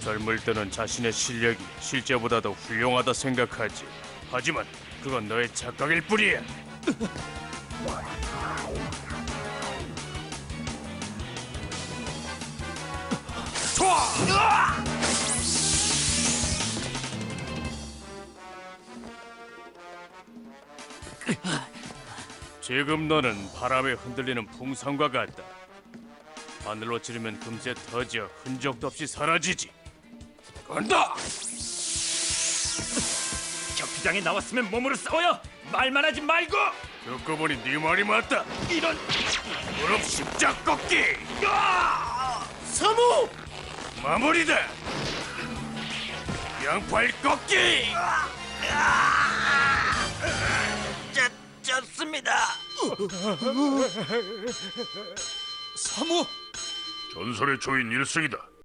젊을 때는 자신의 실력이 실제보다 더 훌륭하다 생각하지. 하지만 그건 너의 착각일 뿐이야. 지금 너는 바람에 흔들리는 풍선과 같다. 하늘로 찌르면 금세 터져 흔적도 없이 사라지지. 간다! 경기장에 나왔으면 몸으로 싸워요. 말만 하지 말고. 듣고 보니 네 말이 맞다. 이런 무릎 십자 꺾기 사무. 마무리다. 양팔 꺾기. 졌, 사무 전설의 초인 일승이다.